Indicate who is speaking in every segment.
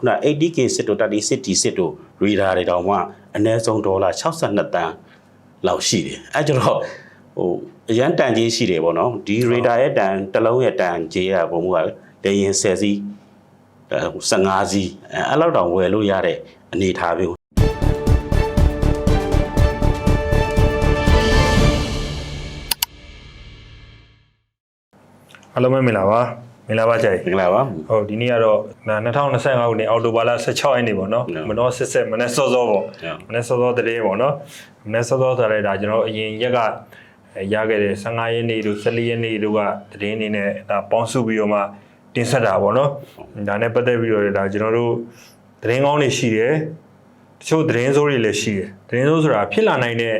Speaker 1: ခုန 80k စစ်တို့30 city စစ်တို့ radar တွေတောင်မှအနည်းဆုံးဒေါ်လာ62တန်းလောက်ရှိတယ်အဲကြတော့ဟိုအရန်တန်ကြီးရှိတယ်ပေါ့နော်ဒီ radar ရဲ့တန်တစ်လုံးရဲ့တန်ကြီးရပုံမှုကလေရင်10စီးအဲ15စီးအဲအဲ့လောက်တောင်ဝယ်လို့ရတဲ့အနေအထားမျိုး
Speaker 2: အားလုံးပဲမင်္ဂလာပါ မင်္ဂလာပါကြိုင်
Speaker 1: မင်္ဂလာပါ
Speaker 2: ဟုတ်ဒီနေ့ကတော့2025ခုနှစ်အောက်တိုဘာလ16ရက်နေ့ပေါ့နော်
Speaker 1: ဟုတ်
Speaker 2: မနောစစ်စစ်မနေ့စောစောပေါ့
Speaker 1: ဟုတ်
Speaker 2: မနေ့စောစောတည်းပေါ့နော်မနေ့စောစောဆိုတဲ့ဒါကျွန်တော်အရင်ရက်ကအဲရခဲ့တဲ့15ရက်နေ့တို့14ရက်နေ့တို့ကတည်င်းနေနဲ့ဒါပေါင်းစုပြီးတော့မှတင်ဆက်တာပေါ့နော်ဒါနဲ့ပတ်သက်ပြီးတော့ဒါကျွန်တော်တို့တည်င်းကောင်းတွေရှိတယ်တချို့တည်င်းစိုးတွေလည်းရှိတယ်တည်င်းစိုးဆိုတာဖြစ်လာနိုင်တဲ့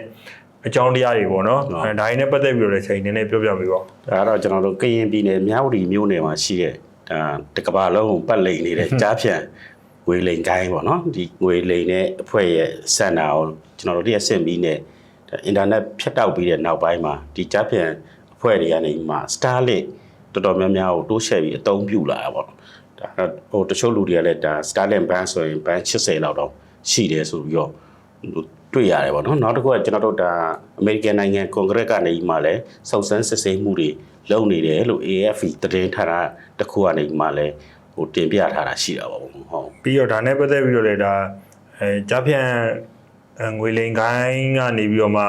Speaker 2: အကြောင်းတရားတွေပေါ့နော်အဲဒါတွေနဲ့ပတ်သက်ပြီးတော့လည်းချိန်နည်းနည်းပြောပြပေးပါဦး
Speaker 1: ဒါကတော့ကျွန်တော်တို့ကရင်ပြည်နယ်မြောက်ရီမြို့နယ်မှာရှိတဲ့ဒါတကဘာလုံးကိုပတ်လိန်နေတဲ့ကြားဖြန့်ငွေလိန်ကိုင်းပေါ့နော်ဒီငွေလိန်နဲ့အဖွဲ့ရဲ့စံနာကိုကျွန်တော်တို့ရဲ့ဆင့်ပြီးနဲ့ဒါအင်တာနက်ဖြတ်တောက်ပြီးတဲ့နောက်ပိုင်းမှာဒီကြားဖြန့်အဖွဲ့တွေကနေမှ Starlink တော်တော်များများကိုတိုးချဲ့ပြီးအသုံးပြုလာတာပေါ့နော်ဒါဟိုတချို့လူတွေကလည်းဒါ Starlink band ဆိုရင် band 80လောက်တော့ရှိတယ်ဆိုပြီးတော့ တွေ့ရတယ်ပေါ့နော်နောက်တစ်ခုကကျွန်တော်တို့ဒါအမေရိကန်နိုင်ငံကွန်ဂရက်ကနေမှလည်းစုံစမ်းစစ်ဆေးမှုတွေလုပ်နေတယ်လို့ AFP သတင်းဌာနတစ်ခုကနေမှလည်းဟိုတင်ပြထားတာရှိတာပေါ့ဟုတ်
Speaker 2: ပြီးတော့ဒါနဲ့ပတ်သက်ပြီးတော့လေဒါအဲကြားဖြန့်အဲငွေလိန်ကိုင်းကနေပြီးတော့မှ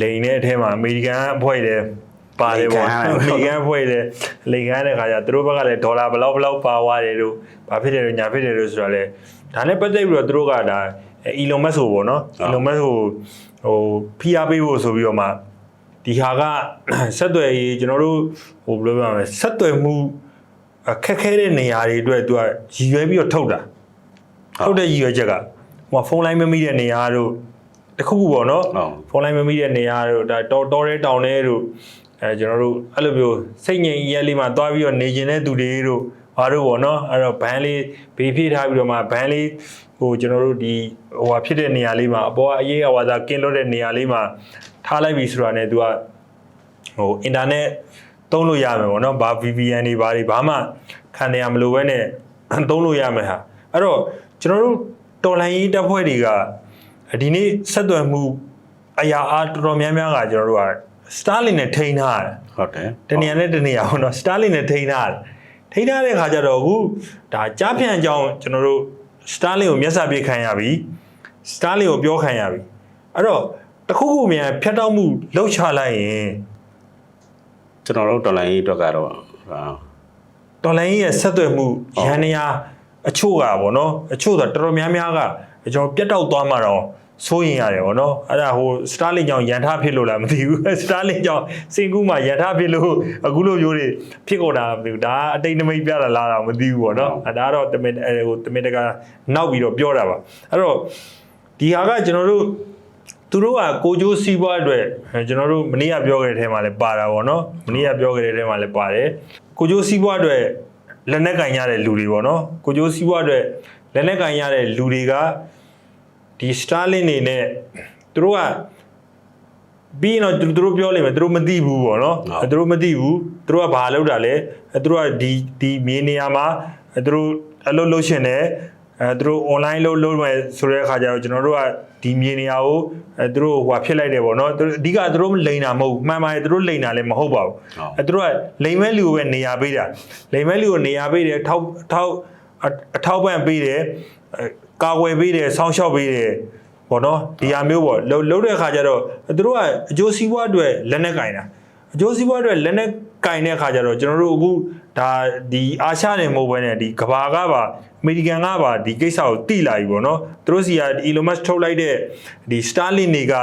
Speaker 2: လိန်တဲ့အထက်မှာအမေရိကန်အဖွဲ့တွေပါတယ်ပေါ့အမေရိကန်အဖွဲ့တွေလိန်ကိုင်းတဲ့ခါကျသူတို့ဘက်ကလည်းဒေါ်လာဘယ်လောက်ဘယ်လောက်ပါသွားတယ်လို့ဘာဖြစ်တယ်လို့ညာဖြစ်တယ်လို့ဆိုတော့လေဒါနဲ့ပတ်သက်ပြီးတော့သူတို့ကဒါ အီလွန်မက်စ်ကိုပေါ့နော်အီလွန်မက်စ်ကိုဟိုဖိအားပေးဖို့ဆိုပြီးတော့မှဒီဟာကဆက်သွယ်ရေးကျွန်တော်တို့ဟိုဘယ်လိုပြောရမလဲဆက်သွယ်မှုအခက်ခဲတဲ့နေရာတွေအတွက်သူကရည်ရွယ်ပြီးတော့ထုတ်တာထုတ်တဲ့ရည်ရွယ်ချက်ကဟိုဖုန်းလိုင်းမမိတဲ့နေရာတို့တခုခုပေါ့နော်
Speaker 1: ဟုတ်
Speaker 2: ဖုန်းလိုင်းမမိတဲ့နေရာတို့ဒါတော်တော်တဲ့တောင်တဲ့တို့အဲကျွန်တော်တို့အဲ့လိုမျိုးစိတ်ငြိမ်ရက်လေးမှာတွားပြီးတော့နေကျင်တဲ့သူတွေတို့ ဘာတို့ပေါ့နော်အဲ့တော့ဘန်းလေးဘေးဖြည့်ထားပြီးတော့မှဘန်းလေးဟိုကျွန်တော်တို့ဒီဟိုဟာဖြစ်တဲ့နေရာလေးမှာအပေါ်အရေးအဝါသာကင်းလွတ်တဲ့နေရာလေးမှာထားလိုက်ပြီဆိုတာ ਨੇ तू ကဟိုအင်တာနက်သုံးလို့ရမယ်ပေါ့နော်ဘာ VPN တွေဘာတွေဘာမှခံနေရမလို့ပဲနဲ့သုံးလို့ရမယ်ဟာအဲ့တော့ကျွန်တော်တို့တော်လိုင်းရေးတပ်ဖွဲ့တွေကဒီနေ့ဆက်သွယ်မှုအရာအားတော်တော်များများကကျွန်တော်တို့က Starlink နဲ့ထိန်းထားတယ်
Speaker 1: ဟုတ်တယ်
Speaker 2: တနေရာနဲ့တနေရာပေါ့နော် Starlink နဲ့ထိန်းထားတယ် ထိန်းထားတဲ့ခါကျတော့အခုဒါကြားဖြန့်အကြောင်းကျွန်တော်တို့ Starlink ကိုမျက်စာပြေခံရပြီ Starlink ကိုပြောခံရပြီအဲ့တော့တခုခုမြန်ဖြတ်တောက်မှုလှုပ်ချလိုက်ရင်
Speaker 1: ကျွန်တော်တို့တော်လိုင်းရေးအတွက်ကတော့ဟာ
Speaker 2: တော်လိုင်းရဲ့ဆက်သွယ်မှုရန်နေရာအချို့ကပေါ့နော်အချို့ဆိုတော်တော်များများကကျွန်တော်ပြတ်တောက်သွားမှတော့ စိုးရင်ရတယ်ပေါ့နော်အဲ့ဒါဟို Starlink ကြောင့်ရန်ထားဖြစ်လို့လားမသိဘူး Starlink ကြောင့်စင်ကူးမှာရန်ထားဖြစ်လို့အခုလိုမျိုးတွေဖြစ်ကုန်တာမသိဘူးဒါအတိတ်နမိတ်ပြတာလားတော့မသိဘူးပေါ့နော်အဲ့ဒါကတော့တမင်အဲဟိုတမင်တကာနောက်ပြီးတော့ပြောတာပါအဲ့တော့ဒီဟာကကျွန်တော်တို့သူတို့ကကိုကျိုးစီးပွားအတွက်အဲကျွန်တော်တို့မနေ့ကပြောခဲ့တဲ့ထဲမှာလည်းပါတာပေါ့နော်မနေ့ကပြောခဲ့တဲ့ထဲမှာလည်းပါတယ်ကိုကျိုးစီးပွားအတွက်လက်နက်ကင်ရတဲ့လူတွေပေါ့နော်ကိုကျိုးစီးပွားအတွက်လက်နက်ကင်ရတဲ့လူတွေက ဒီ Starlink နေနဲ့သူတို့ကပြီးရင်တော့သူတို့ပြောလိမ့်မယ်သူတို့မသိဘူးပေါ့နော်အဲသူတို့မသိဘူးသူတို့ကဘာလုပ်တာလဲအဲသူတို့ကဒီဒီမြေနေရာမှာအဲသူတို့အလုပ်လုပ်ရှင်တယ်အဲသူတို့ online လုပ်လုပ်မယ်ဆိုတဲ့အခါကျတော့ကျွန်တော်တို့ကဒီမြေနေရာကိုအဲသူတို့ဟိုဖြစ်လိုက်တယ်ပေါ့နော်သူတို့အဓိကသူတို့လိန်တာမဟုတ်ဘူးမှန်ပါတယ်သူတို့လိန်တာလည်းမဟုတ်ပါဘူးအဲသူတို့ကလိန်မဲ့လူကိုပဲနေရာပေးတာလိန်မဲ့လူကိုနေရာပေးတယ်ထောက်ထောက်အအထောက်ပံ့ပေးတယ်အဲ ကာကွယ်ပေးတယ်ဆောင်းရှောက်ပေးတယ်ပေါ့နော်ဒီဟာမျိုးပေါ့လှုပ်လှုပ်တဲ့အခါကျတော့သူတို့ကအကျိုးစီးပွားအတွက်လက်နဲ့ကင်တာအကျိုးစီးပွားအတွက်လက်နဲ့ကင်တဲ့အခါကျတော့ကျွန်တော်တို့အခုဒါဒီအာရှနယ်မဟုတ်ဘဲနဲ့ဒီကဘာကပါအမေရိကန်ကပါဒီကိစ္စကိုတိလာပြီပေါ့နော်သူတို့စီက Elon Musk ထုတ်လိုက်တဲ့ဒီ Starlink တွေက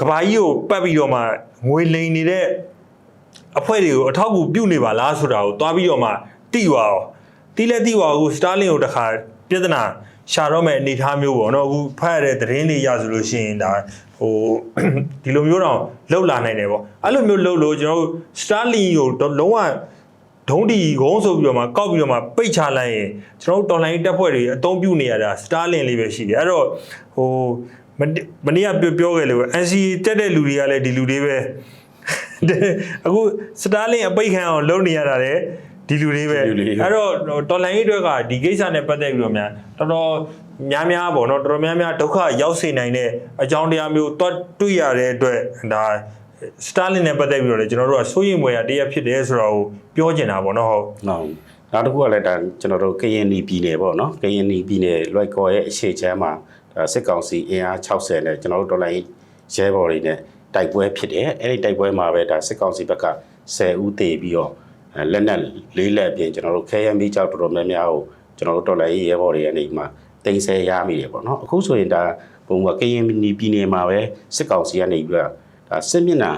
Speaker 2: ကဘာကြီးကိုပတ်ပြီးတော့မှငွေလိမ်နေတဲ့အဖွဲ့တွေကိုအထောက်အကူပြုနေပါလားဆိုတာကိုသွားပြီးတော့မှတိသွားအောင် တိလဲတိသွားအခု Starlink ကိုတခါပြဿနာရှာတော့မဲ့အနေအထားမျိုးပေါ့နော်အခုဖတ်ရတဲ့သတင်းတွေရဆိုလို့ရှိရင်ဒါဟိုဒီလိုမျိုးတော့လောက်လာနိုင်တယ်ပေါ့အဲ့လိုမျိုးလောက်လို့ကျွန်တော်တို့ Starlink ကိုတော့လုံးဝဒုံးတီဂုံးဆိုပြီးတော့မှကောက်ပြီးတော့မှပိတ်ချလိုက်ရင်ကျွန်တော်တို့တော်လိုင်းတက်ဖွဲ့တွေအသုံးပြုနေရတာ Starlink လေးပဲရှိတယ်အဲ့တော့ဟိုမနေ့မနေ့ကပြောပြောခဲ့လို့ NCA တက်တဲ့လူတွေကလည်းဒီလူတွေပဲအခု Starlink အပိတ်ခံအောင်လုပ်နေရတာလေ ဒီလူတွေပဲ
Speaker 1: ဒီလူတွေပဲ
Speaker 2: အဲ့တော့တော်လိုင်းရေးအတွက်ကဒီကိစ္စနဲ့ပတ်သက်ပြီးတော့များတော်တော်များများပေါ့နော်တော်တော်များများဒုက္ခရောက်စေနိုင်တဲ့အကြောင်းတရားမျိုးတွတ်တွေ့ရတဲ့အတွက်ဒါစတာလင်နဲ့ပတ်သက်ပြီးတော့လေကျွန်တော်တို့ကစိုးရိမ်မွေရတရားဖြစ်တယ်ဆိုတော့ပြောချင်တာပေါ့နော်ဟုတ်
Speaker 1: ဟုတ်နောက်တစ်ခုကလည်းဒါကျွန်တော်တို့ကရင်နီပြည်နယ်ပေါ့နော်ကရင်နီပြည်နယ်လွိုက်ကော်ရဲ့အရှိချမ်းမှာဒါစစ်ကောင်စီအင်အား60နဲ့ကျွန်တော်တို့တော်လိုင်းရဲဘော်တွေနဲ့တိုက်ပွဲဖြစ်တယ်အဲ့ဒီတိုက်ပွဲမှာပဲဒါစစ်ကောင်စီဘက်က10ဦးတေပြီးတော့အဲ လက်နက်လေးလက်ပြင်ကျွန်တော်တို့ခဲရမီကြောက်တော်တော်များများကိုကျွန်တော်တို့တော်လိုင်းရဲဘော်တွေကနေမှတင်ဆဲရမိတယ်ပေါ့နော်အခုဆိုရင်ဒါဘုံကကရင်နီပြည်နယ်မှာပဲစစ်ကောင်စီကနေပြီးတော့ဒါစစ်မျက်နှာ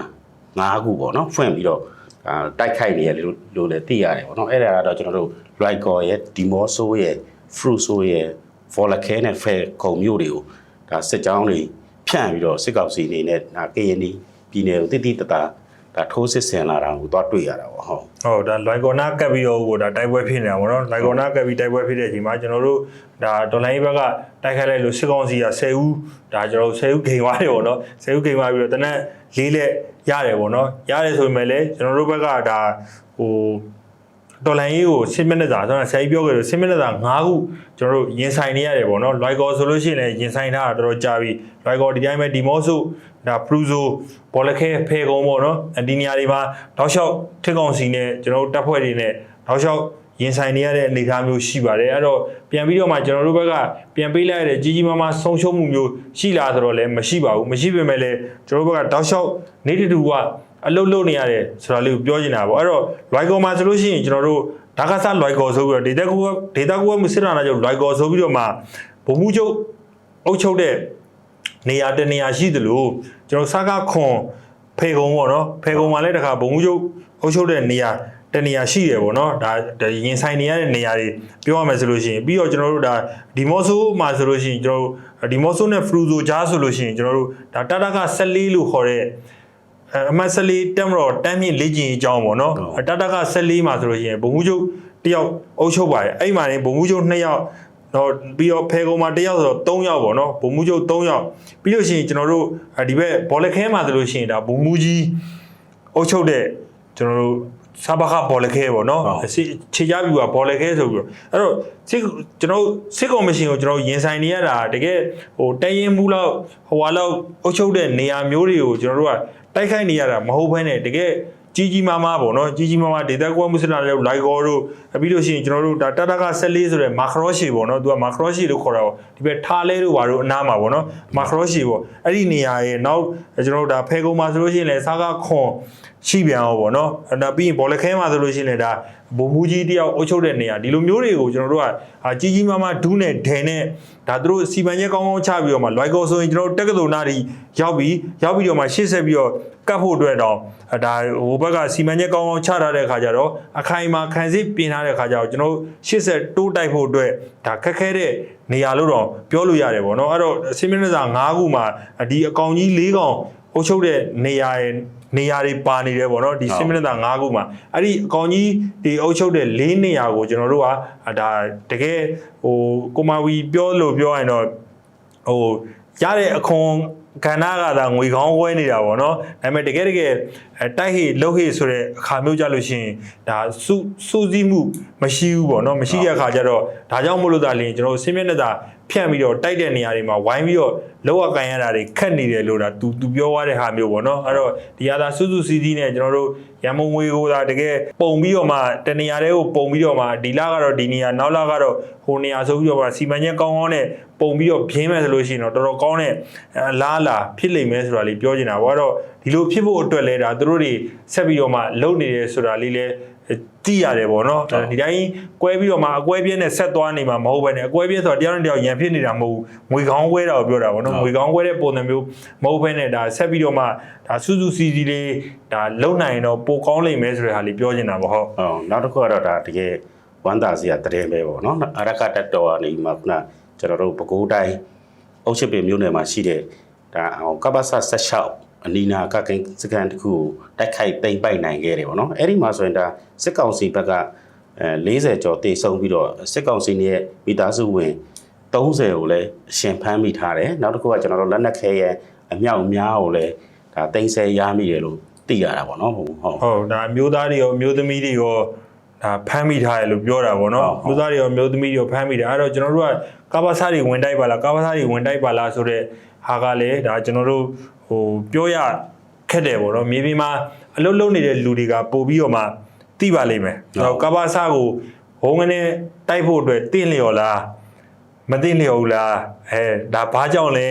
Speaker 1: ၅ခုပေါ့နော်ဖွင့်ပြီးတော့အာတိုက်ခိုက်နေရလို့လို့လည်းသိရတယ်ပေါ့နော်အဲ့ဒါကတော့ကျွန်တော်တို့ Lycor ရဲ့ Dimoso ရဲ့ Fruso ရဲ့ Volcano နဲ့ Fair ခုံမျိုးတွေကိုဒါစစ်ကြောင်းတွေဖြန့်ပြီးတော့စစ်ကောင်စီအနေနဲ့ဒါကရင်နီပြည်နယ်ကိုတိတိတသား ဒါထိုးစစ်ဆင်လာတာကိုသွားတွေ့ရတာပေါ့ဟုတ်
Speaker 2: ဟုတ်ဒါလွိုင်ကော်နာကပ်ပြီးတော့ဟိုဒါတိုက်ပွဲဖြစ်နေတာပေါ့နော်လွိုင်ကော်နာကပ်ပြီးတိုက်ပွဲဖြစ်တဲ့အချိန်မှာကျွန်တော်တို့ဒါဒေါ်လာရေးဘက်ကတိုက်ခိုက်လိုက်လို့စစ်ကောင်စီက10ဦးဒါကျွန်တော်တို့10ဦးဂိမ်သွားတယ်ပေါ့နော်10ဦးဂိမ်သွားပြီးတော့တနက်လေးလက်ရတယ်ပေါ့နော်ရတယ်ဆိုပေမဲ့လည်းကျွန်တော်တို့ဘက်ကဒါဟို ဒေါ်လာရေးကို10မိနစ်သာကျွန်တော်ဆရာကြီးပြောခဲ့လို့10မိနစ်သာ9ခုကျွန်တော်တို့ရင်ဆိုင်နေရတယ်ပေါ့နော်လွိုင်ကော်ဆိုလို့ရှိရင်လည်းရင်ဆိုင်ထားတာတော်တော်ကြာပြီလွိုင်ကော်ဒီတိုင်းပဲဒီမော့ဆိုဒါပရူဇိုဘောလခဲဖေကုံပေါ့နော်အဒီနေရာတွေမှာတောက်လျှောက်ထစ်ကောင်စီနဲ့ကျွန်တော်တို့တပ်ဖွဲ့တွေနဲ့တောက်လျှောက်ရင်ဆိုင်နေရတဲ့အနေအထားမျိုးရှိပါတယ်အဲ့တော့ပြန်ပြီးတော့မှကျွန်တော်တို့ဘက်ကပြန်ပေးလိုက်ရတဲ့ကြီးကြီးမားမားဆုံးရှုံးမှုမျိုးရှိလာဆိုတော့လည်းမရှိပါဘူးမရှိပေမဲ့လည်းကျွန်တော်တို့ဘက်ကတောက်လျှောက်နေတူတူက အလုတ်လုတ်နေရတယ်ဆိုတာလေးကိုပြောချင်တာပေါ့အဲ့တော့လွိုင်ကော်မှာဆိုလို့ရှိရင်ကျွန်တော်တို့ဒါကစားလွိုင်ကော်ဆိုပြီးတော့ဒေတာကူဒေတာကူကမစစ်တာနာကြောင့်လွိုင်ကော်ဆိုပြီးတော့မှဘုံမှုချုပ်အုပ်ချုပ်တဲ့နေရာတစ်နေရာရှိသလိုကျွန်တော်စကားခွန်ဖေကုံပေါ့နော်ဖေကုံမှာလည်းတခါဘုံမှုချုပ်အုပ်ချုပ်တဲ့နေရာတစ်နေရာရှိတယ်ပေါ့နော်ဒါဒါရင်ဆိုင်နေရတဲ့နေရာတွေပြောရမယ်ဆိုလို့ရှိရင်ပြီးတော့ကျွန်တော်တို့ဒါဒီမော့ဆိုမှာဆိုလို့ရှိရင်ကျွန်တော်တို့ဒီမော့ဆိုနဲ့ဖရူဇိုဂျားဆိုလို့ရှိရင်ကျွန်တော်တို့ဒါတာတာက14လို့ခေါ်တဲ့ အဲအမတ်14တက်မတော်တမ်းမြင့်လေ့ကျင့်ရေးအကြောင်းပေါ့နော်
Speaker 1: ဟုတ်
Speaker 2: တာတာက14မှာဆိုလို့ရှိရင်ဘုံမှုချုပ်တယောက်အုပ်ချုပ်ပါတယ်အဲ့မှာနေဘုံမှုချုပ်2ယောက်တော့ပြီးတော့ဖေကုံမှာတယောက်ဆိုတော့3ယောက်ပေါ့နော်ဘုံမှုချုပ်3ယောက်ပြီးလို့ရှိရင်ကျွန်တော်တို့အဲဒီဘက်ဘောလခဲမှာဆိုလို့ရှိရင်ဒါဘုံမှုကြီးအုပ်ချုပ်တဲ့ကျွန်တော်တို့စဘာခဘောလခဲပေါ့နော်
Speaker 1: ဟုတ်
Speaker 2: စစ်ခြေကြပြူကဘောလခဲဆိုပြီးတော့အဲ့တော့စစ်ကျွန်တော်တို့စစ်ကော်မရှင်ကိုကျွန်တော်တို့ရင်ဆိုင်နေရတာတကယ်ဟိုတရင်မှုလောက်ဟိုဟာလောက်အုပ်ချုပ်တဲ့နေရာမျိုးတွေကိုကျွန်တော်တို့က တိုက်ခိုက်နေရတာမဟုတ်ဘဲနဲ့တကယ်ကြီးကြီးမားမားပေါ့နော်ကြီးကြီးမားမားဒေတာကွာမွစလာတဲ့လိုက်ကောတို့ပြီးလို့ရှိရင်ကျွန်တော်တို့ဒါတာတာက14ဆိုတဲ့မာခရောရှီပေါ့နော်သူကမာခရောရှီလို့ခေါ်တာပေါ့ဒီဘက်ထားလဲတို့ဘာတို့အနားမှာပေါ့နော်မာခရောရှီပေါ့အဲ့ဒီနေရာရဲ့နောက်ကျွန်တော်တို့ဒါဖဲကုံမှာဆိုလို့ရှိရင်လည်းစားကားခွန်ရှိပြန်အောင်ပေါ့နော်အဲ့ဒါပြီးရင်ဘောလခဲမှာဆိုလို့ရှိရင်လည်းဒါ ဘုံမူကြီးတယောက်အုပ်ချုပ်တဲ့နေရာဒီလိုမျိုးတွေကိုကျွန်တော်တို့ကအာကြီးကြီးမားမားဒူးနဲ့ဒဲနဲ့ဒါသူတို့စီမံချက်ကောင်းကောင်းချပြီးတော့မှလွိုက်ကောဆိုရင်ကျွန်တော်တို့တက္ကသိုလ်နာတွေရောက်ပြီးရောက်ပြီးတော့မှရှေ့ဆက်ပြီးတော့ကတ်ဖို့အတွက်တော့အဲဒါဟိုဘက်ကစီမံချက်ကောင်းကောင်းချထားတဲ့ခါကျတော့အခိုင်အမာခံစစ်ပြင်ထားတဲ့ခါကျတော့ကျွန်တော်တို့ရှေ့ဆက်တိုးတိုက်ဖို့အတွက်ဒါခက်ခဲတဲ့နေရာလို့တော့ပြောလို့ရတယ်ပေါ့နော်အဲ့တော့စီမံချက်စာ၅ခုမှာဒီအကောင်ကြီး၄ကောင်အုပ်ချုပ်တဲ့နေရာရဲ့ နေရာတွေပါနေတယ်ပေါ့နော်ဒီ
Speaker 1: ဟုတ်
Speaker 2: စီမံချက်စာ၅ခုမှာအဲ့ဒီအကောင်ကြီးဒီအုပ်ချုပ်တဲ့၄နေရာကိုကျွန်တော်တို့ကအာဒါတကယ်ဟိုကိုမာဝီပြောလို့ပြောရင်တော့ဟိုရတဲ့အခွန်ကဏ္ဍကသာငွေကောင်းဝဲနေတာပေါ့နော်ဒါပေမဲ့တကယ်တကယ်အဲတိုက်ဟေလှုပ်ဟေဆိုတဲ့အခါမျိုးကြလို့ရှိရင်ဒါစုစုစည်းမှုမရှိဘူးပေါ့နော်မရှိတဲ့အခါကျတော့ဒါကြောင့်မို့လို့သာလျှင်ကျွန်တော်တို့ဆင်းမျက်နှာသာ ဖြန့်ပြီးတော့တိုက်တဲ့နေရာတွေမှာဝိုင်းပြီးတော့လောက်အကန်ရတာတွေခက်နေတယ်လို့ဒါသူသူပြောသွားတဲ့ဟာမျိုးပေါ့နော်အဲ့တော့ဒီဟာသာစုစုစည်းစည်းနဲ့ကျွန်တော်တို့ရန်မုံငွေကိုသာတကယ်ပုံပြီးတော့မှတနေရာတွေကိုပုံပြီးတော့မှဒီလကတော့ဒီနေရာနောက်လကတော့ဟိုနေရာဆိုပြီးတော့မှစီမံချက်ကောင်းကောင်းနဲ့ပုံပြီးတော့ပြင်းမယ်ဆိုလို့ရှိရင်တော့တော်တော်ကောင်းတဲ့အလားအလာဖြစ်လိမ့်မယ်ဆိုတာလေးပြောချင်တာပေါ့အဲ့တော့ဒီလိုဖြစ်ဖို့အတွက်လဲဒါသူတို့တွေဆက်ပြီးတော့မှလုပ်နေတယ်ဆိုတာလေးလဲ သိရတယ်ပေါ့နော်ဒါဒီတိုင်းကွဲပြီးတော့မှအကွဲပြင်းနဲ့ဆက်သွားနေမှာမဟုတ်ဘဲနဲ့အကွဲပြင်းဆိုတာတရားနဲ့တရားရန်ဖြစ်နေတာမဟုတ်ဘူးငွေကောင်းကွဲတာကိုပြောတာပေါ့နော်ငွေကောင်းကွဲတဲ့ပုံစံမျိုးမဟုတ်ဘဲနဲ့ဒါဆက်ပြီးတော့မှဒါစူးစူးစီစီလေးဒါလုံနိုင်ရင်တော့ပိုကောင်းလိမ့်မယ်ဆိုတဲ့ဟာလေးပြောချင်တာပေါ့ဟုတ်
Speaker 1: ဟုတ်နောက်တစ်ခုကတော့ဒါတကယ်ဝမ်းသာစရာတရင်ပဲပေါ့နော်အရကတက်တော်ကနေမှခုနကျွန်တော်တို့ပဲခူးတိုင်းအုတ်ချစ်ပင်မြို့နယ်မှာရှိတဲ့ဒါအောင်ကပ္ပဆ16 အနီနာကကင်စကန်တစ်ခုကိုတိုက်ခိုက်ပိန်ပိုက်နိုင်ခဲ့တယ်ပေါ့နော်အဲ့ဒီမှာဆိုရင်ဒါစစ်ကောင်စီဘက်ကအဲ40ကျော်တေဆုံးပြီးတော့စစ်ကောင်စီရဲ့မိသားစုဝင်30ကိုလည်းအရှင်ဖမ်းမိထားတယ်နောက်တစ်ခုကကျွန်တော်တို့လက်နက်ခဲရဲ့အမြောက်အများကိုလည်းဒါတင်ဆက်ရမိတယ်လို့သိရတာပေါ့နော်ဟုတ်ဟုတ်
Speaker 2: ဟုတ်ဒါအမျိုးသားတွေရောအမျိုးသမီးတွေရောဒါဖမ်းမိထားတယ်လို့ပြောတာပေါ့နော်
Speaker 1: ဟုတ်ဟုတ်
Speaker 2: မျိုးသားတွေရောမျိုးသမီးတွေရောဖမ်းမိတယ်အဲ့တော့ကျွန်တော်တို့ကကာဘာစာတွေဝင်တိုက်ပါလားကာဘာစာတွေဝင်တိုက်ပါလားဆိုတော့ ဟာကလည်းဒါကျွန်တော်တို့ဟိုပြောရခက်တယ်ပေါ့နော်မြေပြင်မှာအလုပ်လုပ်နေတဲ့လူတွေကပို့ပြီးတော့မှသိပါလိမ့်မယ်အဲ့တော့ကာဘာစာကိုဘုံကနေတိုက်ဖို့အတွက်တင့်လျော်လားမသိလျော်ဘူးလားအဲဒါဘာကြောင့်လဲ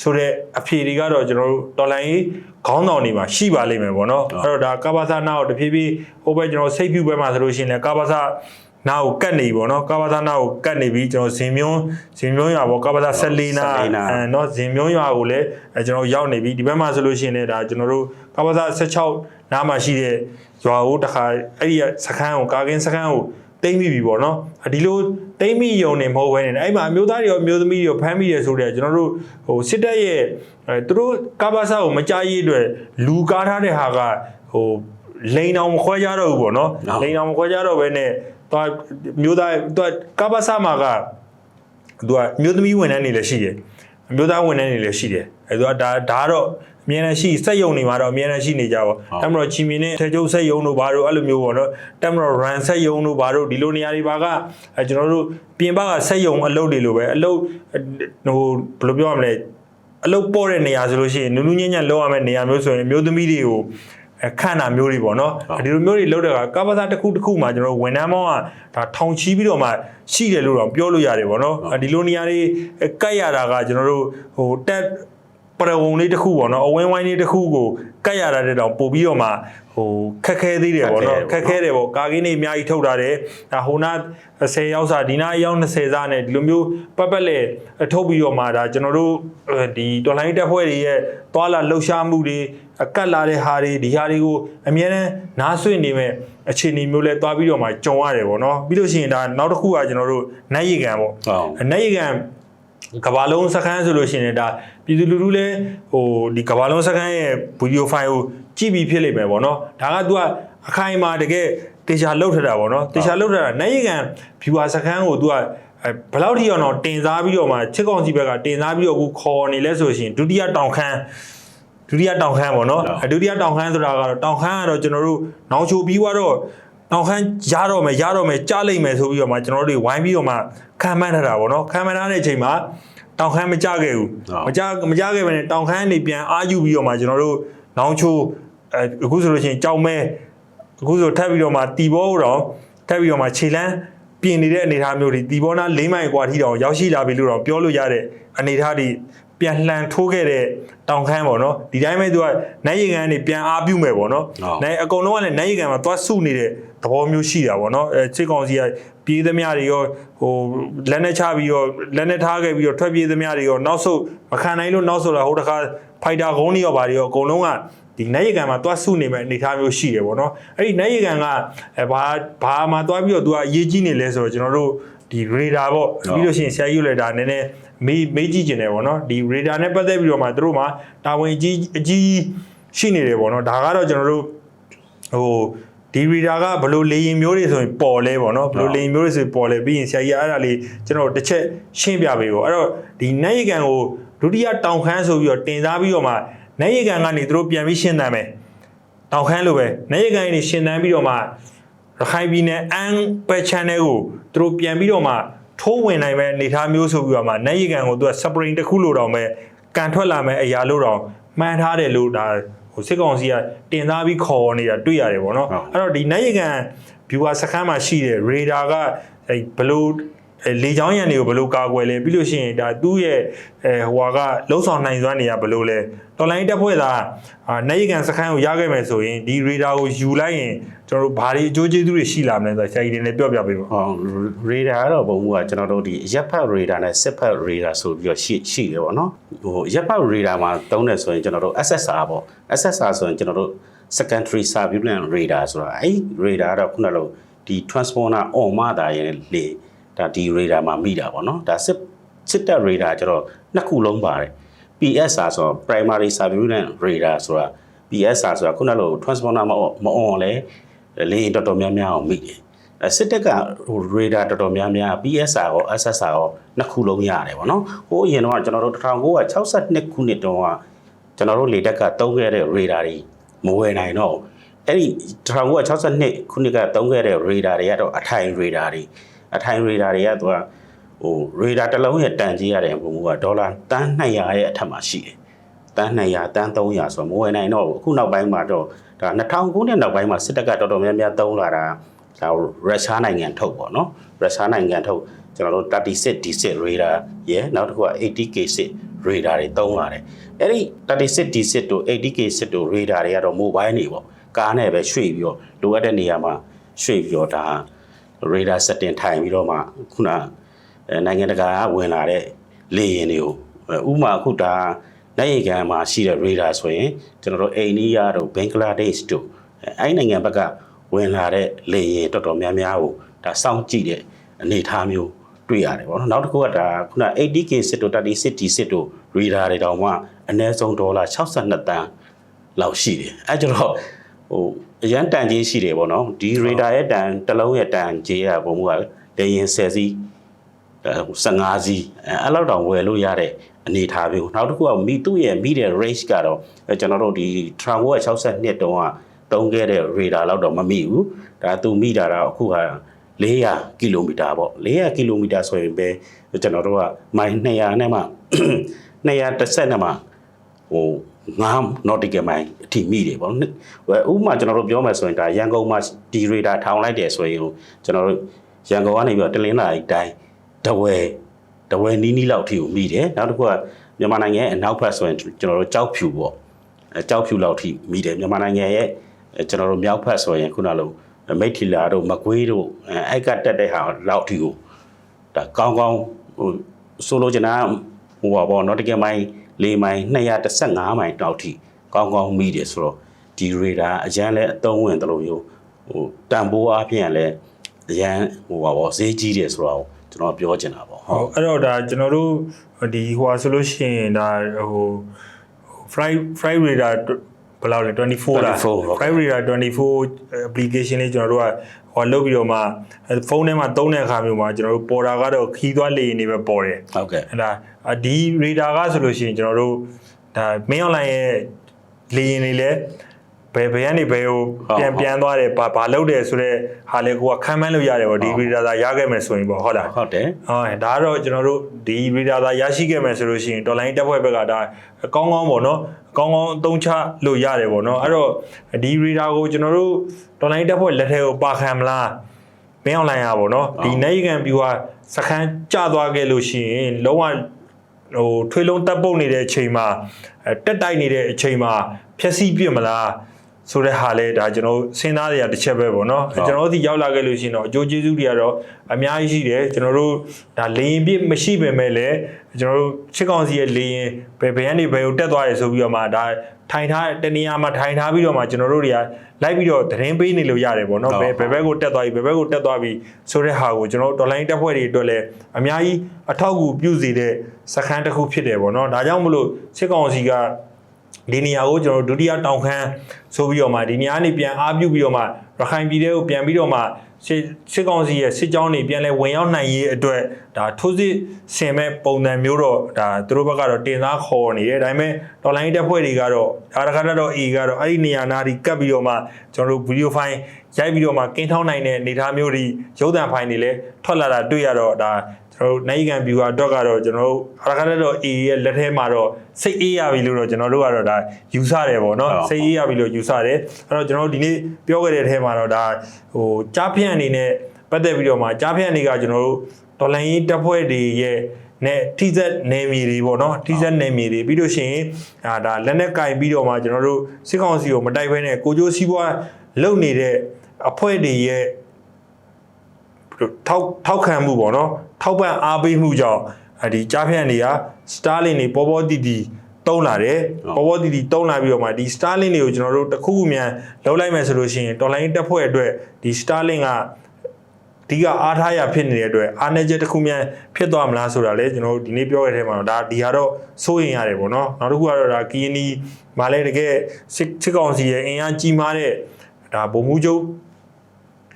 Speaker 2: ဆိုတော့အဖြေတွေကတော့ကျွန်တော်တို့တော်လိုင်းကြီးခေါင်းဆောင်တွေမှာရှိပါလိမ့်မယ်ပေါ့နော်အဲ့တော့ဒါကာဘာသာနာကိုတဖြည်းဖြည်းဟိုဘက်ကျွန်တော်စိတ်ဖြူဘက်မှာဆိုလို့ရှိရင်လည်းကာဘာသာ နာကိုကတ်နေပြီပေါ့နော်ကာဘာသာနာကိုကတ်နေပြီကျွန်တော်ဇင်မြွန်းဇင်မြွန်းရွာပေါ့ကာဘာသာ14နာအဲနော်ဇင်မြွန်းရွာကိုလည်းအဲကျွန်တော်ရောက်နေပြီဒီဘက်မှာဆိုလို့ရှိရင်လည်းဒါကျွန်တော်တို့ကာဘာသာ16နားမှာရှိတဲ့ရွာကိုတခါအဲ့ဒီစခန်းကိုကာကင်းစခန်းကိုတိမ့်မိပြီပေါ့နော်အဒီလိုတိမ့်မိယုံနေမဟုတ်ဘဲနဲ့အဲ့မှာအမျိုးသားတွေရောအမျိုးသမီးတွေရောဖမ်းမိတယ်ဆိုတော့ကျွန်တော်တို့ဟိုစစ်တပ်ရဲ့အဲသူတို့ကာဘာစာကိုမကြားရေးအတွက်လူကားထားတဲ့ဟာကဟိုလိန်အောင်မခွဲကြတော့ဘူးပေါ့နော်လိန်အောင်မခွဲကြတော့ဘဲနဲ့ သွားမျိုးသားသွားကာဘာစာမှာကသူကအမျိုးသမီးဝန်ထမ်းတွေလည်းရှိတယ်အမျိုးသားဝန်ထမ်းတွေလည်းရှိတယ်အဲသူကဒါဒါကတော့အမြဲတမ်းရှိစက်ယုံနေမှာတော့အမြဲတမ်းရှိနေကြပါတမတော်ချီမီနဲ့ထေကျုပ်စက်ယုံတို့ဘာတို့အဲ့လိုမျိုးပေါ့နော်တမတော် run စက်ယုံတို့ဘာတို့ဒီလိုနေရာတွေပါကအဲကျွန်တော်တို့ပြင်ပကစက်ယုံအလုပ်တွေလိုပဲအလုပ်ဟိုဘယ်လိုပြောရမလဲအလုပ်ပေါ်တဲ့နေရာဆိုလို့ရှိရင်နူးနူးညံ့ညံ့လောက်ရမယ့်နေရာမျိုးဆိုရင်အမျိုးသမီးတွေကိုအ ခန့်တာမျိုးတွေပေါ့နော်ဒီလိုမျိုးတွေလုပ်တဲ့ကကပ္ပစာတစ်ခုတစ်ခုမှကျွန်တော်ဝန်ထမ်းမောင်းကဒါထောင်ချီပြီးတော့မှရှိတယ်လို့တော့ပြောလို့ရတယ်ပေါ့နော်ဒီလိုနေရာတွေကတ်ရတာကကျွန်တော်တို့ဟိုတက်ပရဝုံလေးတစ်ခုပေါ့နော်အဝင်းဝိုင်းလေးတစ်ခုကိုကတ်ရတာတဲ့တောင်ပို့ပြီးတော့မှဟိုခက်ခဲသေးတယ်ပေါ့နော်ခက်ခဲတယ်ပေါ့ကာကင်းတွေအများကြီးထုတ်ထားတယ်ဒါဟိုနာ10ရောက်စာဒီနာအယောက်20စာနဲ့ဒီလိုမျိုးပတ်ပတ်လေထုတ်ပြီးတော့မှဒါကျွန်တော်တို့ဒီတော်လိုင်းတက်ဖွဲ့တွေရဲ့သွာလာလှုပ်ရှားမှုတွေ အကတ်လာတဲ့ဟာတွေဒီဟာတွေကိုအများနဲ့နားဆွင့်နေမဲ့အခြေအနေမျိုးလဲသွားပြီးတော့မှကြုံရတယ်ပေါ့နော်ပြီးလို့ရှိရင်ဒါနောက်တစ်ခုကကျွန်တော်တို့နတ်ရီကန်ပေါ့
Speaker 1: ဟုတ်
Speaker 2: နတ်ရီကန်ကဘာလုံးစခန်းဆိုလို့ရှိရင်ဒါပြည်သူလူထုလည်းဟိုဒီကဘာလုံးစခန်းရဲ့ဗီဒီယိုဖိုင်ကိုကြည့်ပြီးဖြစ်လိမ့်မယ်ပေါ့နော်ဒါက तू ကအခိုင်အမာတကယ်တေချာလောက်ထတာပေါ့နော်တေချာလောက်ထတာနတ်ရီကန် viewer စခန်းကို तू ကအဲဘယ်လောက်ထိအောင်တော့တင်စားပြီးတော့မှချစ်ကောင်စီဘက်ကတင်စားပြီးတော့အခုခေါ်နေလဲဆိုရှင်ဒုတိယတောင်ခန်း ဒုတိယတောင်ခန်းပေါ့နော်အဲဒုတိယတောင်ခန်းဆိုတာကတော့တောင်ခန်းကတော့ကျွန်တော်တို့နောင်ချိုပြီးတော့တောင်ခန်းရတော့မယ်ရတော့မယ်ကြားလိုက်မယ်ဆိုပြီးတော့မှကျွန်တော်တို့တွေဝိုင်းပြီးတော့မှခံမှန်းထားတာပေါ့နော်ခံမှန်းထားတဲ့အချိန်မှာတောင်ခန်းမကြခဲ့ဘူးမကြမကြခဲ့ဘဲနဲ့တောင်ခန်းနေပြန်အာယူပြီးတော့မှကျွန်တော်တို့နောင်ချိုအဲအခုဆိုလို့ရှိရင်ကြောင်မဲအခုဆိုထပ်ပြီးတော့မှတီဘောတော့ထပ်ပြီးတော့မှခြေလန်းပြင်နေတဲ့အနေအထားမျိုးတွေတီဘောနာ၄မိုင်กว่าထိတောင်ရောက်ရှိလာပြီလို့တော့ပြောလို့ရတဲ့အနေအထားတွေ ပြန်လှန်ထိုးခဲ့တဲ့တောင်ခမ်းပေါ့နော်ဒီတိုင်းပဲသူကနိုင်ရီကန်နေပြန်အားပြုမယ်ပေါ့နော်နိုင်အကုန်လုံးကလည်းနိုင်ရီကန်မှာသွားစုနေတဲ့သဘောမျိုးရှိတာပေါ့နော်အဲစစ်ကောင်စီကပြေးသမျှတွေရောဟိုလက်နဲ့ချပြီးတော့လက်နဲ့ထားခဲ့ပြီးတော့ထွက်ပြေးသမျှတွေရောနောက်ဆုတ်မခံနိုင်လို့နောက်ဆုတ်လာဟိုတခါဖိုက်တာကုန်းတွေရောဘာတွေရောအကုန်လုံးကဒီနိုင်ရီကန်မှာသွားစုနေမဲ့အနေအထားမျိုးရှိတယ်ပေါ့နော်အဲ့ဒီနိုင်ရီကန်ကအဲဘာဘာမှာသွားပြီးတော့သူကအရေးကြီးနေလဲဆိုတော့ကျွန်တော်တို့ ဒီ radar ပေါ့ပြီးလို့ရှိရင်ဆရာကြီးလည်းဒါနည်းနည်းမေးမေးကြည့်ကျင်တယ်ပေါ့နော်ဒီ radar နဲ့ပတ်သက်ပြီးတော့မှတို့မှာတာဝန်ကြီးအကြီးရှိနေတယ်ပေါ့နော်ဒါကတော့ကျွန်တော်တို့ဟိုဒီ reader ကဘလို့လေရင်မျိုးတွေဆိုရင်ပေါ်လဲပေါ့နော်ဘလို့လေရင်မျိုးတွေဆိုရင်ပေါ်လဲပြီးရင်ဆရာကြီးကအဲ့ဒါလေးကျွန်တော်တစ်ချက်ရှင်းပြပေးပေါ့အဲ့တော့ဒီနတ်ရီကန်ကိုဒုတိယတောင်ခန်းဆိုပြီးတော့တင်စားပြီးတော့မှနတ်ရီကန်ကနေသူတို့ပြန်ပြီးရှင်းတမ်းမယ်တောင်ခန်းလိုပဲနတ်ရီကန်ကနေရှင်းတမ်းပြီးတော့မှ ရခိုင်ပြည်နယ်အန်ပက် channel ကိုသူတို့ပြန်ပြီးတော့မှထိုးဝင်နိုင်မဲ့အနေအထားမျိုးဆိုပြီးတော့မှနတ်ရီကန်ကိုသူက spring တစ်ခုလိုတော့မဲ့ကန်ထွက်လာမဲ့အရာလို့တော့မှန်းထားတယ်လို့ဒါဟိုစစ်ကောင်စီကတင်သားပြီးခေါ်နေတာတွေ့ရတယ်ပေါ့နော်အဲ့တော့ဒီနိုင်ရကန် viewer စခန်းမှာရှိတဲ့ radar ကအဲဘလို့အဲ လေချောင်းရံတွေကိုဘလို့ကာကွယ်လဲပြီးလို့ရှိရင်ဒါသူ့ရဲ့အဲဟိုဟာကလှုပ်ဆောင်နိုင်စွမ်းတွေကဘလို့လဲတော်လိုင်းတက်ဖွဲ့သားအာနိုင်ရကန်စခန်းကိုရခဲ့မယ်ဆိုရင်ဒီ radar ကိုယူလိုက်ရင်ကျွန်တော်တို့ဘာတွေအကျိုးကျေးဇူးတွေရှိလာမလဲဆိုတော့ဆရာကြီးတွေလည်းပြောပြပေးပါ
Speaker 1: ဟောရေဒါကတော့ပုံမှုကကျွန်တော်တို့ဒီရက်ဖတ်ရေဒါနဲ့စစ်ဖတ်ရေဒါဆိုပြီးတော့ရှိရှိတယ်ပေါ့နော်ဟိုရက်ဖတ်ရေဒါမှာတုံးတယ်ဆိုရင်ကျွန်တော်တို့ SSR ပေါ့ SSR ဆိုရင်ကျွန်တော်တို့ secondary surveillance radar ဆိုတာအဲ့ radar ကတော့ခုနကဒီ transponder on မှတာရင်လေ ဒါဒီ radar မှာမိတာပေါ့နော်ဒါစစ်စစ်တပ် radar ကျတော့နှစ်ခုလုံးပါတယ် PSR ဆိုတော့ primary surveillance radar ဆိုတာ PSR ဆိုတာခုနက transponder မမ on လဲလေရင်တော်တော်များများအောင်မိတယ်အဲစစ်တပ်ကဟို radar တော်တော်များများ PSR ရော SSR ရောနှစ်ခုလုံးရတယ်ဗောနော်ဟိုအရင်တော့ကျွန်တော်တို့1962ခုနှစ်တုန်းကကျွန်တော်တို့လေတက်ကတုံးခဲ့တဲ့ radar တွေမဝယ်နိုင်တော့ဘူးအဲ့ဒီ1962ခုနှစ်ကသုံးခဲ့တဲ့ radar တွေကတော့အထိုင် radar တွေ အထိုင် radar တွေကသူကဟို radar တစ်လုံးရဲ့တန်ကြီးရတဲ့ပုံကဒေါ်လာတန်း200ရဲ့အထက်မှာရှိတယ်တန်း200တန်း300ဆိုတော့မဝယ်နိုင်တော့ဘူးအခုနောက်ပိုင်းမှာတော့ဒါ2000ခုနှစ်နောက်ပိုင်းမှာစစ်တပ်ကတော်တော်များများသုံးလာတာဒါရုရှားနိုင်ငံထုတ်ပေါ့နော်ရုရှားနိုင်ငံထုတ်ကျွန်တော်တို့36 D6 radar ရဲ့နောက်တစ်ခုက 80K6 radar တွေသုံးလာတယ်အဲ့ဒီ36 D6 တို့ 80K6 တို့ radar တွေကတော့ mobile နေပေါ့ကားနဲ့ပဲရွှေ့ပြီးတော့လိုအပ်တဲ့နေရာမှာရွှေ့ပြီးတော့ဒါ radar setting ထိုင်ပြီးတော့မှခုနအဲနိုင်ငံတကာကဝင်လာတဲ့လေယာဉ်တွေကိုအဲဥပမာအခုဒါနိုင်ရကန်မှာရှိတဲ့ radar ဆိုရင်ကျွန်တော်တို့အိန္ဒိယတို့ဘင်္ဂလားဒေ့ရှ်တို့အဲအဲ့ဒီနိုင်ငံဘက်ကဝင်လာတဲ့လေယာဉ်တော်တော်များများကိုဒါစောင့်ကြည့်တဲ့အနေအထားမျိုးတွေ့ရတယ်ပေါ့နော်နောက်တစ်ခုကဒါခုန 80k စစ်တို့ 36d စစ်တို့ radar တွေတောင်မှအနည်းဆုံးဒေါ်လာ62တန်းလောက်ရှိတယ်အဲကြတော့ဟို အရန်တန်ကြီးရှိတယ်ပေါ့နော်ဒီ radar ရဲ့တန်တစ်လုံးရဲ့တန်ကြီးကပုံမှုကလေရင်10စီး15စီးအဲအဲ့လောက်တောင်ဝယ်လို့ရတဲ့အနေထားမျိုးနောက်တစ်ခုကမိသူ့ရဲ့မိတဲ့ range ကတော့အဲကျွန်တော်တို့ဒီ Tramwo 62တုန်းကတုံးခဲ့တဲ့ radar လောက်တော့မမိဘူးဒါသူမိတာတော့အခုက400ကီလိုမီတာပေါ့400ကီလိုမီတာဆိုရင်ပဲကျွန်တော်တို့ကမိုင်200နဲ့မှ230နဲ့မှဟို 9 nautical mile အထိမိတယ်ပေါ့နော်။ဥပမာကျွန်တော်တို့ပြောမယ်ဆိုရင်ဒါရန်ကုန်မှာဒီ radar ထောင်လိုက်တယ်ဆိုရင်ကျွန်တော်တို့ရန်ကုန်ကနေပြီးတော့တလင်းလာတိုင်းတဝဲတဝဲနီးနီးလောက်အထိကိုမိတယ်။နောက်တစ်ခုကမြန်မာနိုင်ငံရဲ့အနောက်ဘက်ဆိုရင်ကျွန်တော်တို့ကြောက်ဖြူပေါ့။အဲကြောက်ဖြူလောက်အထိမိတယ်မြန်မာနိုင်ငံရဲ့ကျွန်တော်တို့မြောက်ဘက်ဆိုရင်ခုနလိုမိတ်ထီလာတို့မကွေးတို့အဲအိုက်ကတက်တဲ့ဟာလောက်အထိကိုဒါကောင်းကောင်းဟိုဆိုလိုချင်တာဟိုပါပေါ့နော်တကယ်မိုင်း ၄မိုင်215မိုင်တောက်ထိကောင်းကောင်းမိတယ်ဆိုတော့ဒီရေဒါအရန်လဲအသုံးဝင်တယ်လို့မျိုးဟိုတန်ဖိုးအားဖြင့်လည်းအရန်ဟိုပါပေါ့ဈေးကြီးတယ်ဆိုတော့ကျွန်တော်ပြောချင်တာပေါ့
Speaker 2: ဟုတ်အဲ့တော့ဒါကျွန်တော်တို့ဒီဟိုဟာဆိုလို့ရှိရင်ဒါဟို fry fry radar ဘယ်လောက်လဲ24လား fry radar 24 application လေးကျွန်တော်တို့ကဟိုလုပ်ပြီးတော့မှဖုန်းထဲမှာသုံးတဲ့အခါမျိုးမှာကျွန်တော်တို့ပေါ်တာကတော့ခီးသွားလေနေပဲပေါ်တယ်
Speaker 1: ဟုတ်ကဲ့
Speaker 2: အဲ့ဒါဒီ radar ကဆိုလို့ရှိရင်ကျွန်တော်တို့ဒါမင်း online ရဲ့လေရင်တွေလည်း ဘယ်ဘယ်ကနေဘယ်ကိုပြန်ပြန်သွားတယ်ဘာဘာလုပ်တယ်ဆိုတော့ဟာလေကိုကခံမှန်းလို့ရတယ်ဗောဒီ radar သာရခဲ့မယ်ဆိုရင်ဗောဟုတ်လား
Speaker 1: ဟုတ်တယ်
Speaker 2: ဟုတ်ဒါကတော့ကျွန်တော်တို့ဒီ reader သာရရှိခဲ့မယ်ဆိုလို့ရှိရင် online တက်ဖွဲ့ဘက်ကဒါအကောင်းကောင်းပေါ့နော်အကောင်းကောင်းအသုံးချလို့ရတယ်ပေါ့နော်အဲ့တော့ဒီ reader ကိုကျွန်တော်တို့ online တက်ဖွဲ့လက်ထဲကိုပါခံမလားမင်း online ရပါပေါ့နော်ဒီ Navigan view ကစခန်းကျသွားခဲ့လို့ရှိရင်လုံးဝဟိုထွေးလုံးတက်ပုတ်နေတဲ့အချိန်မှာအဲတက်တိုက်နေတဲ့အချိန်မှာဖြက်စီးပြစ်မလား ဆိုတဲ့ဟာလဲဒါကျွန်တော်စဉ်းစားရတစ်ချက်ပဲပေါ့နော်ကျွန်တော်တို့ဒီရောက်လာခဲ့လို့ရှိရင်တော့အကျိုးကျေးဇူးတွေကတော့အများကြီးရှိတယ်ကျွန်တော်တို့ဒါလေရင်ပြစ်မရှိပေမဲ့လည်းကျွန်တော်တို့ချစ်ကောင်စီရဲ့လေရင်ဘယ်ဘယ်ကနေဘယ်ကိုတက်သွားတယ်ဆိုပြီးတော့မှဒါထိုင်ထားတနေရာမှာထိုင်ထားပြီးတော့မှကျွန်တော်တို့တွေကလိုက်ပြီးတော့သတင်းပေးနေလို့ရတယ်ပေါ့နော်ဘယ်ဘယ်ဘက်ကိုတက်သွားပြီဘယ်ဘက်ကိုတက်သွားပြီဆိုတဲ့ဟာကိုကျွန်တော်တို့ online တက်ဖွဲ့တွေအတွက်လည်းအများကြီးအထောက်အကူပြုစေတဲ့စခန်းတစ်ခုဖြစ်တယ်ပေါ့နော်ဒါကြောင့်မလို့စစ်ကောင်စီက ဒီနေရာကိုကျွန်တော်ဒုတိယတောင်ခမ်းဆိုပြီးတော့မှဒီနေရာကနေပြန်အားပြုပြီးတော့မှရခိုင်ပြည်နယ်ကိုပြန်ပြီးတော့မှစစ်စစ်ကောင်စီရဲ့စစ်ကြောင်းတွေပြန်လဲဝင်ရောက်နိုင်ရေးအတွက်ဒါထိုးစစ်ဆင်မဲ့ပုံစံမျိုးတော့ဒါသူတို့ဘက်ကတော့တင်သားခေါ်နေတယ်ဒါပေမဲ့တော်လိုင်းတက်ဖွဲ့တွေကတော့ဒါတခါတော့ A ကတော့အဲ့ဒီနေရာနာဒီကတ်ပြီးတော့မှကျွန်တော်တို့ဗီဒီယိုဖိုင်ရိုက်ပြီးတော့မှကင်းထောင်းနိုင်တဲ့အနေအထားမျိုးတွေရုပ်သံဖိုင်တွေလည်းထွက်လာတာတွေ့ရတော့ဒါ ကျွန်တော်တို့နိုင်ကန် viewer အတွက်ကတော့ကျွန်တော်တို့အရခါတော့ A ရဲ့လက်ထဲမှာတော့စိတ်အေးရပြီလို့တော့ကျွန်တော်တို့ကတော့ဒါယူဆတယ်ပေါ့နော်စိတ်အေးရပြီလို့ယူဆတယ်အဲ့တော့ကျွန်တော်တို့ဒီနေ့ပြောခဲ့တဲ့အထဲမှာတော့ဒါဟိုကြားဖြန့်အနေနဲ့ပတ်သက်ပြီးတော့မှကြားဖြန့်အနေကကျွန်တော်တို့ဒေါ်လာရင်းတပ်ဖွဲ့တွေရဲ့နဲ့ထိစက်နယ်မြေတွေပေါ့နော်ထိစက်နယ်မြေတွေပြီးလို့ရှိရင်အာဒါလက်နက်ကင်ပြီးတော့မှကျွန်တော်တို့စစ်ကောင်စီကိုမတိုက်ဘဲနဲ့ကိုကျိုးစီးပွားလုပ်နေတဲ့အဖွဲ့တွေရဲ့ထောက်ထောက်ခံမှုပေါ့နော် ထောက်ပံ့အားပေးမှုကြောင့်အဲဒီကြားဖြန့်တွေက Starlink တွေပေါ်ပေါ်တီတီတုံးလာတယ်ပေါ်ပေါ်တီတီတုံးလာပြီးတော့မှဒီ Starlink တွေကိုကျွန်တော်တို့တစ်ခုခုမြန်လောက်လိုက်မယ်ဆိုလို့ရှိရင် online တက်ဖွဲ့အတွက်ဒီ Starlink ကဒီကအားထားရဖြစ်နေတဲ့အတွက်အားနည်းချက်တစ်ခုမြန်ဖြစ်သွားမလားဆိုတာလေကျွန်တော်တို့ဒီနေ့ပြောရတဲ့ထဲမှာတော့ဒါဒီဟာတော့စိုးရင်ရတယ်ပေါ့နော်နောက်တစ်ခုကတော့ဒါ KNI မှာလည်းတကယ်စစ်စစ်ကောင်စီရဲ့အင်အားကြီးမားတဲ့ဒါဗိုလ်မှူးချုပ်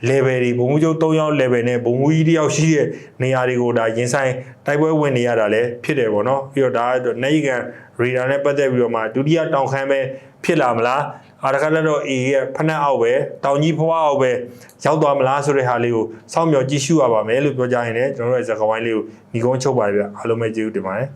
Speaker 2: level တွေဘုံမှုချုပ်3ယောက် level နဲ့ဘုံမှုကြီးတယောက်ရှိတဲ့နေရာတွေကိုဒါရင်ဆိုင်တိုက်ပွဲဝင်နေရတာလည်းဖြစ်တယ်ပေါ့နော်ပြီးတော့ဒါကတော့နေကန် radar နဲ့ပတ်သက်ပြီးတော့မှဒုတိယတောင်ခမ်းပဲဖြစ်လာမလားအာတခါလည်းတော့ A ရဲ့ဖက်နှက်အောက်ပဲတောင်ကြီးဖွားအောက်ပဲရောက်သွားမလားဆိုတဲ့ဟာလေးကိုစောင့်မျှော်ကြည့်ရှုရပါမယ်လို့ပြောကြရင်လည်းကျွန်တော်တို့ရဲ့ဇာတ်ကဝိုင်းလေးကိုညီကုန်းချုပ်ပါပြအားလုံးပဲကျေးဇူးတင်ပါတယ်